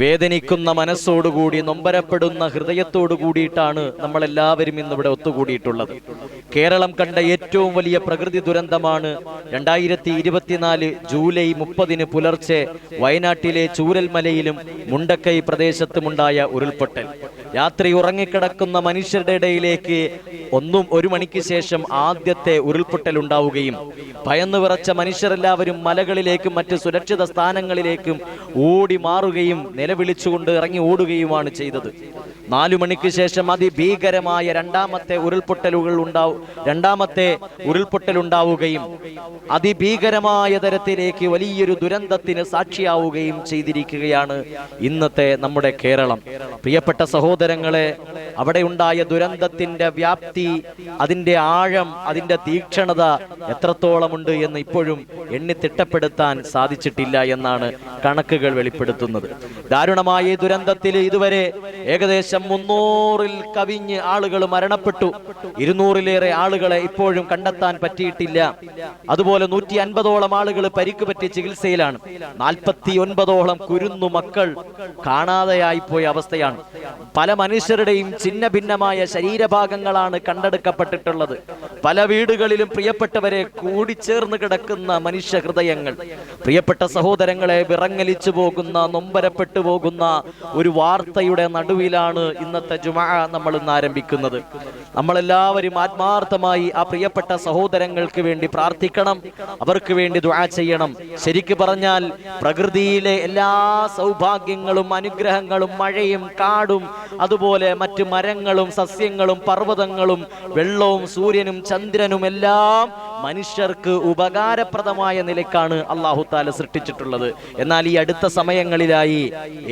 വേദനിക്കുന്ന മനസ്സോടുകൂടി നൊമ്പരപ്പെടുന്ന ഹൃദയത്തോടു കൂടിയിട്ടാണ് നമ്മളെല്ലാവരും ഇന്നിവിടെ ഒത്തുകൂടിയിട്ടുള്ളത്. കേരളം കണ്ട ഏറ്റവും വലിയ പ്രകൃതി ദുരന്തമാണ് രണ്ടായിരത്തി ഇരുപത്തിനാല് ജൂലൈ മുപ്പതിന് പുലർച്ചെ വയനാട്ടിലെ ചൂരൽമലയിലും മുണ്ടക്കൈ പ്രദേശത്തുമുണ്ടായ ഉരുൾപൊട്ടൽ. രാത്രി ഉറങ്ങിക്കിടക്കുന്ന മനുഷ്യരുടെ ഇടയിലേക്ക് ഒന്നും ഒരു മണിക്ക് ശേഷം ആദ്യത്തെ ഉരുൾപൊട്ടൽ ഉണ്ടാവുകയും ഭയന്നു വിറച്ച മനുഷ്യരെല്ലാവരും മലകളിലേക്കും മറ്റ് സുരക്ഷിത സ്ഥാനങ്ങളിലേക്കും ഓടി മാറുകയും നിലവിളിച്ചുകൊണ്ട് ഇറങ്ങി ഓടുകയുമാണ് ചെയ്തത്. നാലു മണിക്ക് ശേഷം അതിഭീകരമായ രണ്ടാമത്തെ ഉരുൾപൊട്ടലുകൾ ഉണ്ടാവും രണ്ടാമത്തെ ഉരുൾപൊട്ടൽ ഉണ്ടാവുകയും അതിഭീകരമായ തരത്തിലേക്ക് വലിയൊരു ദുരന്തത്തിന് സാക്ഷിയാവുകയും ചെയ്തിരിക്കുകയാണ് ഇന്നത്തെ നമ്മുടെ കേരളം. പ്രിയപ്പെട്ട സഹോദരങ്ങളെ അവിടെ ഉണ്ടായ ദുരന്തത്തിന്റെ വ്യാപ്തി അതിന്റെ ആഴം അതിന്റെ തീക്ഷണത എത്രത്തോളമുണ്ട് എന്ന് ഇപ്പോഴും എണ്ണി തിട്ടപ്പെടുത്താൻ സാധിച്ചിട്ടില്ല എന്നാണ് കണക്കുകൾ വെളിപ്പെടുത്തുന്നത്. ദാരുണമായ ഈ ദുരന്തത്തിൽ ഇതുവരെ ഏകദേശം മുന്നൂറിൽ കവിഞ്ഞ് ആളുകൾ മരണപ്പെട്ടു. ഇരുന്നൂറിലേറെ ആളുകളെ ഇപ്പോഴും കണ്ടെത്താൻ പറ്റിയിട്ടില്ല. അതുപോലെ നൂറ്റി അൻപതോളം ആളുകൾ പരിക്ക് പറ്റി ചികിത്സയിലാണ്. നാൽപ്പത്തി ഒൻപതോളം കുരുന്നു മക്കൾ കാണാതെയായി പോയ അവസ്ഥയാണ്. പല മനുഷ്യരുടെയും ഛിന്ന ഭിന്നമായ ശരീരഭാഗങ്ങളാണ് കണ്ടെടുക്കപ്പെട്ടിട്ടുള്ളത്. പല വീടുകളിലും പ്രിയപ്പെട്ടവരെ കൂടിച്ചേർന്ന് കിടക്കുന്ന മനുഷ്യ ഹൃദയങ്ങൾ പ്രിയപ്പെട്ട സഹോദരങ്ങളെ വിറങ്ങലിച്ചു പോകുന്ന നൊമ്പരപ്പെട്ടു പോകുന്ന ഒരു വാർത്തയുടെ നടുവിലാണ് ഇന്നത്തെ ജുമാ നമ്മൾ ഇന്ന് ആരംഭിക്കുന്നത്. നമ്മളെല്ലാവരും ആത്മാർത്ഥമായി ആ പ്രിയപ്പെട്ട സഹോദരങ്ങൾക്ക് വേണ്ടി പ്രാർത്ഥിക്കണം. അവർക്ക് വേണ്ടി ദുആ ചെയ്യണം. ശരിക്കു പറഞ്ഞാൽ പ്രകൃതിയിലെ എല്ലാ സൗഭാഗ്യങ്ങളും അനുഗ്രഹങ്ങളും മഴയും കാടും അതുപോലെ മറ്റു മരങ്ങളും സസ്യങ്ങളും പർവതങ്ങളും വെള്ളവും സൂര്യനും ചന്ദ്രനും എല്ലാം മനുഷ്യർക്ക് ഉപകാരപ്രദമായ നിലക്കാണ് അള്ളാഹു താല സൃഷ്ടിച്ചിട്ടുള്ളത്. എന്നാൽ ഈ അടുത്ത സമയങ്ങളിലായി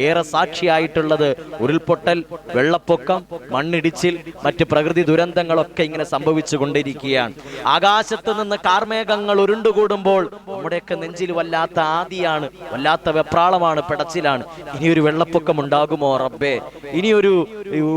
ഏറെ സാക്ഷിയായിട്ടുള്ളത് ഉരുൾപൊട്ടൽ വെള്ളപ്പൊക്കം മണ്ണിടിച്ചിൽ മറ്റ് പ്രകൃതി ദുരന്തങ്ങളൊക്കെ ഇങ്ങനെ സംഭവിച്ചു കൊണ്ടിരിക്കുകയാണ് ആകാശത്ത് നിന്ന് കാർമേഘങ്ങൾ ഉരുണ്ടുകൂടുമ്പോൾ നമ്മുടെയൊക്കെ നെഞ്ചിൽ വല്ലാത്ത ആദിയാണ് വല്ലാത്ത വെപ്രാളമാണ് പിടച്ചിലാണ്. ഇനിയൊരു വെള്ളപ്പൊക്കം ഉണ്ടാകുമോ റബ്ബേ? ഇനിയൊരു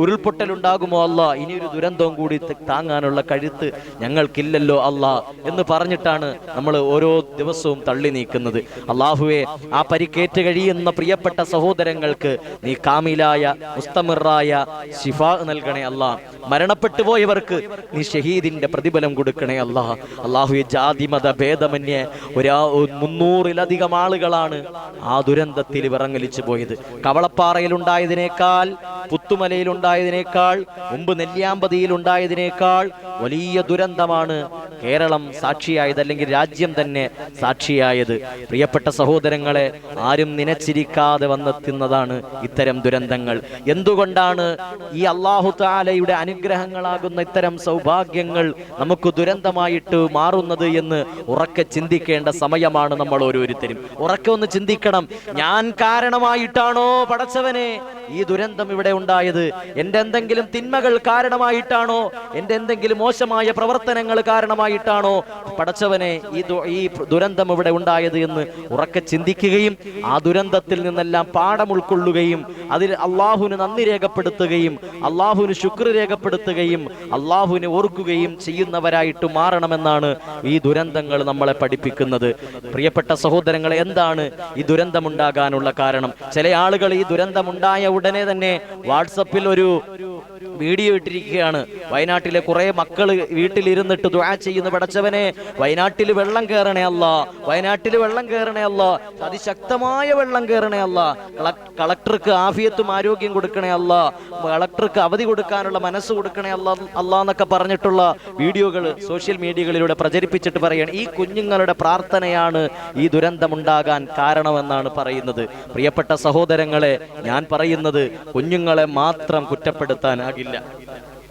ഉരുൾപൊട്ടൽ ഉണ്ടാകുമോ അല്ല ഇനിയൊരു ദുരന്തവും കൂടി താങ്ങാനുള്ള കഴുത്ത് ഞങ്ങൾക്കില്ലല്ലോ അല്ല എന്ന് പറഞ്ഞിട്ടാണ് നമ്മൾ ഓരോ ദിവസവും തള്ളി നീക്കുന്നത്. അള്ളാഹുവെ ആ പരിക്കേറ്റ് കഴിയുന്ന പ്രിയപ്പെട്ട സഹോദരങ്ങൾക്ക് നീ കാമിലായ മുസ്തമിറായ ശിഫ നൽകണേ അല്ലാ. മരണപ്പെട്ടു പോയവർക്ക് നീ ഷഹീദിന്റെ പ്രതിഫലം കൊടുക്കണേ അല്ലാ. അള്ളാഹുവെ ജാതി മത ഭേദമന്യേ ഒരാ മുന്നൂറിലധികം ആളുകളാണ് ആ ദുരന്തത്തിൽ വിറങ്ങലിച്ചു പോയത്. കവളപ്പാറയിലുണ്ടായതിനേക്കാൾ പുത്തുമലയിലുണ്ടായതിനേക്കാൾ മുമ്പ് നെല്ലിയാമ്പതിയിലുണ്ടായതിനേക്കാൾ വലിയ ദുരന്തമാണ് കേരളം സാക്ഷിയായത് അല്ലെങ്കിൽ രാജ്യം തന്നെ സാക്ഷിയായത്. പ്രിയപ്പെട്ട സഹോദരങ്ങളെ ആരും നനച്ചിരിക്കാതെ വന്നെത്തുന്നതാണ് ഇത്തരം ദുരന്തങ്ങൾ. എന്തുകൊണ്ടാണ് ഈ അള്ളാഹു താലയുടെ അനുഗ്രഹങ്ങളാകുന്ന ഇത്തരം സൗഭാഗ്യങ്ങൾ നമുക്ക് ദുരന്തമായിട്ട് മാറുന്നത് എന്ന് ഉറക്കെ ചിന്തിക്കേണ്ട സമയമാണ് നമ്മൾ ഓരോരുത്തരും. ഉറക്കെ ഒന്ന് ചിന്തിക്കണം. ഞാൻ കാരണമായിട്ടാണോ പടച്ചവനെ ഈ ദുരന്തം ഇവിടെ ഉണ്ടായത്. എന്റെ എന്തെങ്കിലും തിന്മകൾ കാരണമായിട്ടാണോ? എന്റെ എന്തെങ്കിലും മോശമായ പ്രവർത്തനങ്ങൾ കാരണമായിട്ടാണോ? പടച്ചവനെ ഈ ഈ ദുരന്തം ഇവിടെ ഉണ്ടായത് എന്ന് ഉറക്കെ ചിന്തിക്കുകയും ആ ദുരന്തത്തിൽ നിന്നെല്ലാം പാഠം ഉൾക്കൊള്ളുകയും അതിൽ അള്ളാഹുവിന് നന്ദി രേഖപ്പെടുത്തുകയും അള്ളാഹുവിന് ശുക്ർ രേഖപ്പെടുത്തുകയും അള്ളാഹുവിനെ ഓർക്കുകയും ചെയ്യുന്നവരായിട്ട് മാറണമെന്നാണ് ഈ ദുരന്തങ്ങൾ നമ്മളെ പഠിപ്പിക്കുന്നത്. പ്രിയപ്പെട്ട സഹോദരങ്ങൾ എന്താണ് ഈ ദുരന്തമുണ്ടാകാനുള്ള കാരണം? ചില ആളുകൾ ഈ ദുരന്തമുണ്ടായ ഉടനെ തന്നെ വാട്സപ്പിൽ ഒരു വീഡിയോ ഇട്ടിരിക്കുകയാണ്. വയനാട്ടിലെ കുറെ മക്കൾ വീട്ടിലിരുന്നിട്ട് ദ്വാ ചെയ്യുന്ന. പടച്ചവനെ വയനാട്ടിൽ വെള്ളം കയറണേ അല്ല. വയനാട്ടിൽ വെള്ളം കയറണേ അല്ല. അതിശക്തമായ വെള്ളം കയറണേ അല്ല. കളക്ടർക്ക് ആഫിയത്തും ആരോഗ്യം കൊടുക്കണേ അല്ല. കളക്ടർക്ക് അവധി കൊടുക്കാനുള്ള മനസ്സ് കൊടുക്കണേ അല്ല അല്ല എന്നൊക്കെ പറഞ്ഞിട്ടുള്ള വീഡിയോകൾ സോഷ്യൽ മീഡിയകളിലൂടെ പ്രചരിപ്പിച്ചിട്ട് പറയുകയാണ് ഈ കുഞ്ഞുങ്ങളുടെ പ്രാർത്ഥനയാണ് ഈ ദുരന്തമുണ്ടാകാൻ കാരണമെന്നാണ് പറയുന്നത്. പ്രിയപ്പെട്ട സഹോദരങ്ങളെ ഞാൻ പറയുന്നത് കുഞ്ഞുങ്ങളെ മാത്രം കുറ്റപ്പെടുത്താനാകില്ല.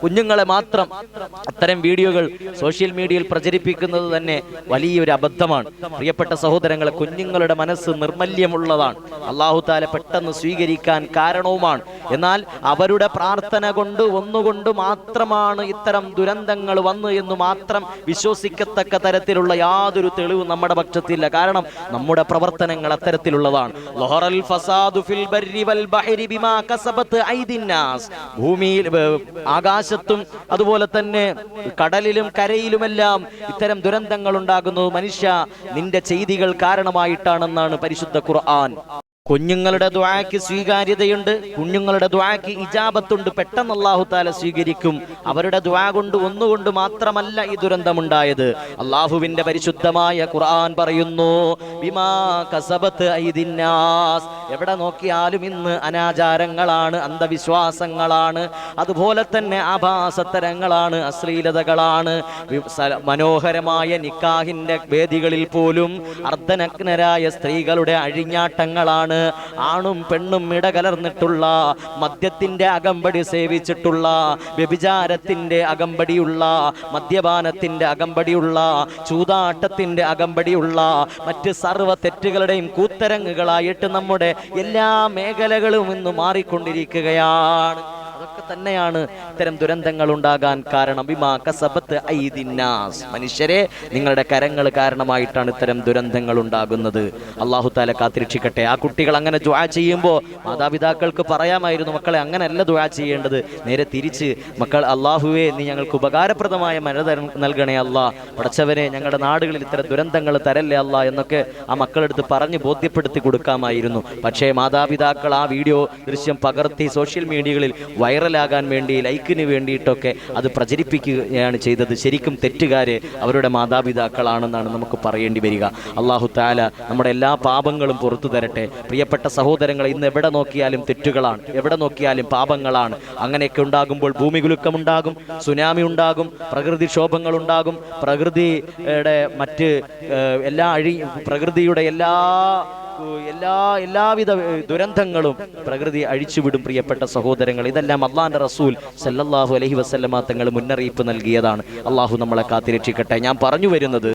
കുഞ്ഞുങ്ങളെ മാത്രം അത്തരം വീഡിയോകൾ സോഷ്യൽ മീഡിയയിൽ പ്രചരിപ്പിക്കുന്നത് തന്നെ വലിയൊരു അബദ്ധമാണ്. പ്രിയപ്പെട്ട സഹോദരങ്ങളെ കുഞ്ഞുങ്ങളുടെ മനസ്സ് നിർമ്മല്യമുള്ളതാണ്. അള്ളാഹു താല പെട്ടെന്ന് സ്വീകരിക്കാൻ കാരണവുമാണ്. എന്നാൽ അവരുടെ പ്രാർത്ഥന കൊണ്ട് ഒന്നുകൊണ്ട് മാത്രമാണ് ഇത്തരം ദുരന്തങ്ങൾ വന്നു എന്ന് മാത്രം വിശ്വസിക്കത്തക്ക തരത്തിലുള്ള യാതൊരു തെളിവും നമ്മുടെ പക്ഷത്തില്ല. കാരണം നമ്മുടെ പ്രവർത്തനങ്ങൾ അത്തരത്തിലുള്ളതാണ്. ഭൂമിയിൽ ഏ, ആകാശത്തും അതുപോലെ തന്നെ കടലിലും കരയിലുമെല്ലാം ഇത്തരം ദുരന്തങ്ങൾ ഉണ്ടാകുന്നത് മനുഷ്യ നിന്റെ ചെയ്തികൾ കാരണമായിട്ടാണെന്നാണ് പരിശുദ്ധ ഖുർആൻ. കുഞ്ഞുങ്ങളുടെ ദ്വാക്ക് സ്വീകാര്യതയുണ്ട് കുഞ്ഞുങ്ങളുടെ ദ്വാക്ക് ഇജാബത്തുണ്ട് പെട്ടെന്ന് അള്ളാഹു താല സ്വീകരിക്കും. അവരുടെ ദ്വാ കൊണ്ട് ഒന്നുകൊണ്ട് മാത്രമല്ല ഈ ദുരന്തമുണ്ടായത്. അള്ളാഹുവിന്റെ പരിശുദ്ധമായ ഖുർആൻ പറയുന്നു എവിടെ നോക്കിയാലും ഇന്ന് അനാചാരങ്ങളാണ് അന്ധവിശ്വാസങ്ങളാണ് അതുപോലെ തന്നെ ആഭാസത്തരങ്ങളാണ് അശ്ലീലതകളാണ്. മനോഹരമായ നിക്കാഹിന്റെ വേദികളിൽ പോലും അർദ്ധനഗ്നരായ സ്ത്രീകളുടെ അഴിഞ്ഞാട്ടങ്ങളാണ്. ആണും പെണ്ണും ഇടകലർന്നിട്ടുള്ള മദ്യത്തിന്റെ അകമ്പടി സേവിച്ചിട്ടുള്ള വ്യഭിചാരത്തിന്റെ അകമ്പടിയുള്ള മദ്യപാനത്തിന്റെ അകമ്പടിയുള്ള ചൂതാട്ടത്തിന്റെ അകമ്പടിയുള്ള മറ്റ് സർവ തെറ്റുകളുടെയും കൂത്തരങ്ങുകളായിട്ട് നമ്മുടെ എല്ലാ മേഖലകളും ഇന്ന് മാറിക്കൊണ്ടിരിക്കുകയാണ്. തന്നെയാണ് ഇത്തരം ദുരന്തങ്ങൾ ഉണ്ടാകാൻ കാരണം. ബിമാ കസബത്ത് ഐദിന്നാസ്. മനുഷ്യരെ നിങ്ങളുടെ കരങ്ങൾ കാരണമായിട്ടാണ് ഇത്തരം ദുരന്തങ്ങൾ ഉണ്ടാകുന്നത്. അള്ളാഹു താല കാത്തിരക്ഷിക്കട്ടെ. ആ കുട്ടികൾ അങ്ങനെ ദ്വാ ചെയ്യുമ്പോൾ മാതാപിതാക്കൾക്ക് പറയാമായിരുന്നു മക്കളെ അങ്ങനെയല്ല ദ്വാ ചെയ്യേണ്ടത്. നേരെ തിരിച്ച് മക്കൾ അള്ളാഹുവേ നീ ഞങ്ങൾക്ക് ഉപകാരപ്രദമായ മഴ നൽകണേ അല്ല. പടച്ചവനെ ഞങ്ങളുടെ നാടുകളിൽ ഇത്തരം ദുരന്തങ്ങൾ തരല്ലേ അല്ല? എന്നൊക്കെ ആ മക്കളെടുത്ത് പറഞ്ഞ് ബോധ്യപ്പെടുത്തി കൊടുക്കാമായിരുന്നു. പക്ഷേ മാതാപിതാക്കൾ ആ വീഡിയോ ദൃശ്യം പകർത്തി സോഷ്യൽ മീഡിയകളിൽ വൈറലാകാൻ വേണ്ടി ലൈക്കിന് വേണ്ടിയിട്ടൊക്കെ അത് പ്രചരിപ്പിക്കുകയാണ് ചെയ്തത്. ശരിക്കും തെറ്റുകാർ അവരുടെ മാതാപിതാക്കളാണെന്നാണ് നമുക്ക് പറയേണ്ടി വരിക. അള്ളാഹു താല നമ്മുടെ എല്ലാ പാപങ്ങളും പുറത്തു തരട്ടെ. പ്രിയപ്പെട്ട സഹോദരങ്ങൾ ഇന്ന് എവിടെ നോക്കിയാലും തെറ്റുകളാണ്. എവിടെ നോക്കിയാലും പാപങ്ങളാണ്. അങ്ങനെയൊക്കെ ഉണ്ടാകുമ്പോൾ ഭൂമി കുലുക്കമുണ്ടാകും സുനാമി ഉണ്ടാകും പ്രകൃതിക്ഷോഭങ്ങൾ ഉണ്ടാകും. പ്രകൃതിയുടെ മറ്റ് എല്ലാ അഴി പ്രകൃതിയുടെ എല്ലാ എല്ലാ എല്ലാവിധ ദുരന്തങ്ങളും പ്രകൃതി അഴിച്ചുവിടും പ്രിയപ്പെട്ട സഹോദരങ്ങൾ ഇതെല്ലാം അള്ളാന്റെ റസൂൽ സല്ലല്ലാഹു അലഹി വസല്ലമ തങ്ങൾ മുന്നറിയിപ്പ് നൽകിയതാണ്. അള്ളാഹു നമ്മളെ കാത്തിരക്ഷിക്കട്ടെ. ഞാൻ പറഞ്ഞു വരുന്നത്